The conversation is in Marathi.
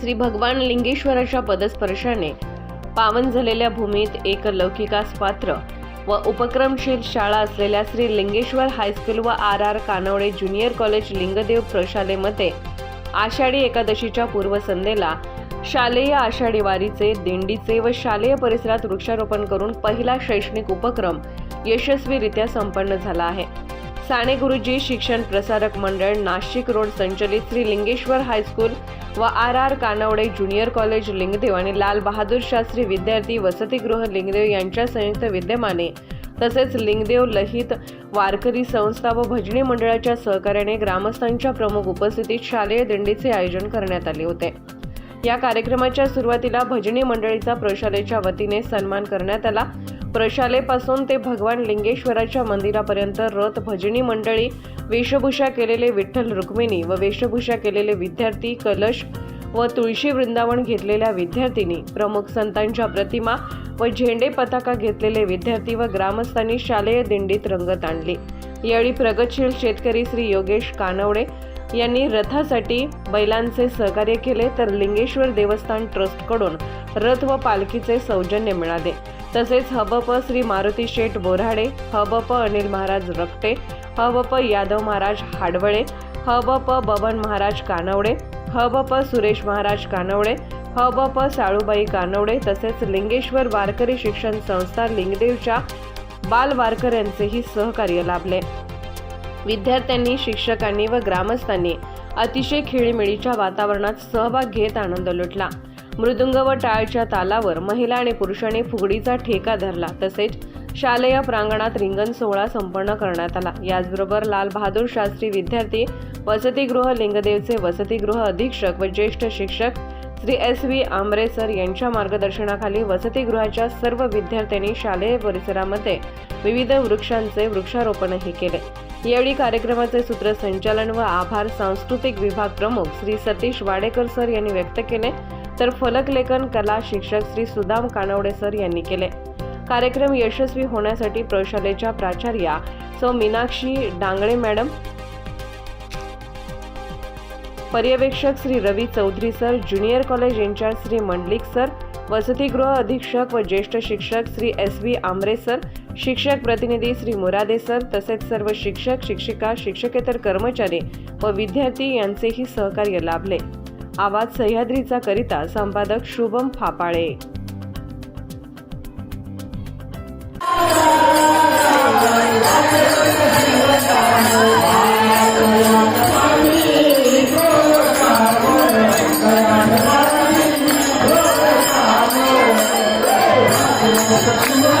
श्री भगवान लिंगेश्वराच्या पदस्पर्शाने पावन झालेल्या भूमीत एक लौकिकास पात्र व उपक्रमशील शाळा असलेल्या श्री लिंगेश्वर हायस्कूल व R R Kanwade junior college Lingdev प्रशालेमध्ये Ashadhi एकादशीच्या पूर्वसंध्येला शालेय आषाढी वारीचे दिंडीचे व शालेय परिसरात वृक्षारोपण करून पहिला शैक्षणिक उपक्रम यशस्वीरित्या संपन्न झाला आहे. साने गुरुजी शिक्षण प्रसारक मंडळ नाशिक रोड संचलित श्री लिंगेश्वर हायस्कूल व R R Kanwade junior college Lingdev आणि लाल बहादूर शास्त्री विद्यार्थी वसतिगृह लिंगदेव यांच्या संयुक्त विद्यमाने तसेच लिंगदेव लहित वारकरी संस्था व भजनी मंडळाच्या सहकार्याने ग्रामस्थांच्या प्रमुख उपस्थितीत शालेय दिंडीचे आयोजन करण्यात आले होते. या कार्यक्रमाच्या सुरुवातीला भजनी मंडळीचा प्रशालेच्या वतीने सन्मान करण्यात आला. प्रशालेपासून ते भगवान लिंगेश्वराच्या मंदिरापर्यंत रथ भजनी मंडळी वेशभूषा केलेले विठ्ठल रुक्मिणी व वेशभूषा केलेले विद्यार्थी कलश व तुळशी वृंदावन घेतलेल्या विद्यार्थिनी प्रमुख संतांच्या प्रतिमा व झेंडे पताका घेतलेले विद्यार्थी व ग्रामस्थांनी शालेय दिंडीत रंगत आणली. यावेळी प्रगतशील शेतकरी श्री योगेश कानवडे यांनी रथासाठी बैलांचे सहकार्य केले तर लिंगेश्वर देवस्थान ट्रस्टकडून रथ व पालखीचे सौजन्य मिळाले. तसेच हबप श्री मारुती शेठ बोराडे हबप अनिल महाराज रक्ते हबप यादव महाराज हाडवळे हबप बबन महाराज कानवडे हबप सुरेश महाराज कानवडे हबप साळूबाई कानवडे तसेच लिंगेश्वर वारकरी शिक्षण संस्था लिंगदेवच्या बाल वारकऱ्यांचेही सहकार्य लाभले. विद्यार्थ्यांनी शिक्षकांनी व ग्रामस्थांनी अतिशय खेळीमेळीच्या वातावरणात सहभाग घेत आनंद लुटला. मृदुंग व टाळच्या तालावर महिला आणि पुरुषांनी फुगडीचा ठेका धरला. तसेच शालेय प्रांगणात रिंगण सोहळा संपन्न करण्यात आला. याचबरोबर लाल बहादूर शास्त्री विद्यार्थी वसतिगृह लिंगदेवचे वसतिगृह अधीक्षक व ज्येष्ठ शिक्षक Shri S V Amre sir यांच्या मार्गदर्शनाखाली वसतिगृहाच्या सर्व विद्यार्थ्यांनी शालेय परिसरामध्ये विविध वृक्षांचे वृक्षारोपणही केले. यावेळी कार्यक्रमाचे सूत्रसंचालन व आभार सांस्कृतिक विभाग प्रमुख श्री सतीश वाडेकर सर यांनी व्यक्त केले. तर फलकलेखन कला शिक्षक श्री सुदाम कानवडे सर यांनी केले. कार्यक्रम यशस्वी होण्यासाठी प्रशालेच्या प्राचार्या सौ मीनाक्षी डांगळे मॅडम पर्यवेक्षक Shri Ravi Chaudhari sir junior college in-charge Shri Mandlik sir वसतिगृह अधीक्षक व ज्येष्ठ शिक्षक Shri S V Amre sir शिक्षक प्रतिनिधी श्री मुरादे सर तसेच सर्व शिक्षक शिक्षिका शिक्षकेतर कर्मचारी व विद्यार्थी यांचेही सहकार्य लाभले. आवाज सह्याद्रीचा करिता संपादक शुभम फापाळे Thank you.